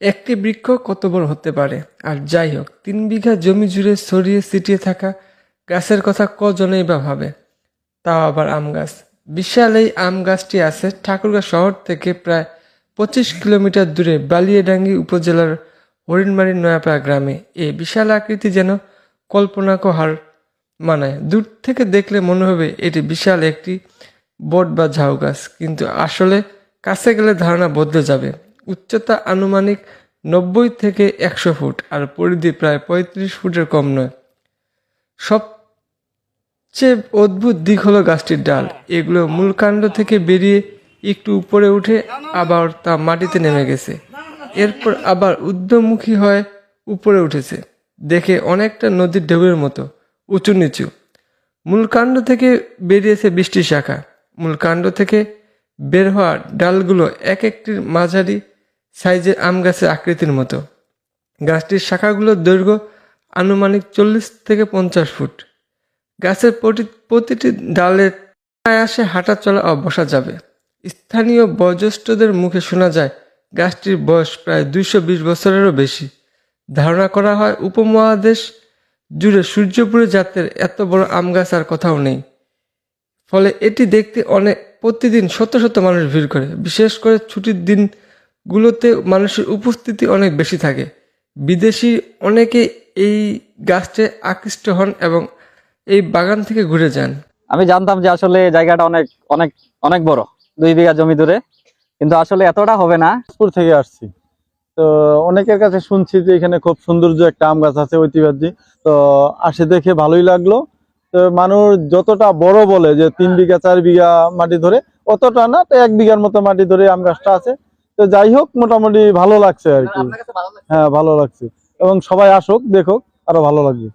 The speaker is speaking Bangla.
একটি বৃক্ষ কত বড় হতে পারে? আর যাই হোক তিন বিঘা জমি জুড়ে ছড়িয়ে ছিটিয়ে থাকা গাছের কথা কজনেই বা ভাবে? তাও আবার আম গাছ। বিশাল এই আম গাছটি আছে ঠাকুরগাঁ শহর থেকে প্রায় পঁচিশ কিলোমিটার দূরে বালিয়াডাঙ্গি উপজেলার হরিণমারি নয়াপাড়া গ্রামে। এই বিশাল আকৃতি যেন কল্পনাকে হার মানায়। দূর থেকে দেখলে মনে হবে এটি বিশাল একটি বট বা ঝাউ গাছ, কিন্তু আসলে কাছে গেলে ধারণা বদলে যাবে। উচ্চতা আনুমানিক নব্বই থেকে একশো ফুট আর পরিধি প্রায় পঁয়ত্রিশ ফুটের কম নয়। সবচেয়ে অদ্ভুত দিক হলো গাছটির ডাল। এগুলো মূল কাণ্ড থেকে বেরিয়ে একটু উপরে উঠে আবার তা মাটিতে নেমে গেছে। এরপর আবার উদ্যমুখী হয়ে উপরে উঠেছে। দেখে অনেকটা নদীর ঢেউয়ের মতো উঁচু নিচু মূল কাণ্ড থেকে বেরিয়েছে বৃষ্টি শাখা। মূল কাণ্ড থেকে বের হওয়া ডালগুলো এক একটির মাঝারি সাইজের আম গাছের আকৃতির মতো। গাছটির শাখাগুলোর দৈর্ঘ্য আনুমানিক চল্লিশ থেকে পঞ্চাশ ফুট। গাছের প্রতি- প্রতিটি ডালের আসে হাঁটা চলা বসা যাবে। স্থানীয় বয়োজ্যেষ্ঠদের মুখে শোনা যায়, গাছটির বয়স প্রায় দুইশো বিশ বছরেরও বেশি। ধারণা করা হয়, উপমহাদেশ জুড়ে সূর্যপুরে জাতের এত বড় আম গাছ আর কোথাও নেই। ফলে এটি দেখতে অনেক প্রতিদিন শত শত মানুষ ভিড় করে, বিশেষ করে ছুটির দিনগুলোতে মানুষের উপস্থিতি অনেক বেশি থাকে। বিদেশি অনেকে এই গাছটি আকৃষ্ট হন এবং এই বাগান থেকে ঘুরে যান। আমি জানতাম যে আসলে জায়গাটা অনেক অনেক অনেক বড় দুই বিঘা জমি ধরে কিন্তু আসলে এতটা হবে না। দিনাজপুর থেকে আসছি। তো অনেকের কাছে শুনছি যে এখানে খুব সৌন্দর্য একটা আম গাছ আছে ঐতিহ্যবাহী। তো আসে দেখে ভালোই লাগল। তো মানুষ যতটা বড় বলে যে তিন বিঘা চার বিঘা মাটি ধরে অতটা না তো এক বিঘার মতো মাটি ধরে আম গাছটা আছে। তো যাই হোক মোটামুটি ভালো লাগছে আর কি। হ্যাঁ ভালো লাগছে। এবং সবাই আসুক দেখুক আরও ভালো লাগবে।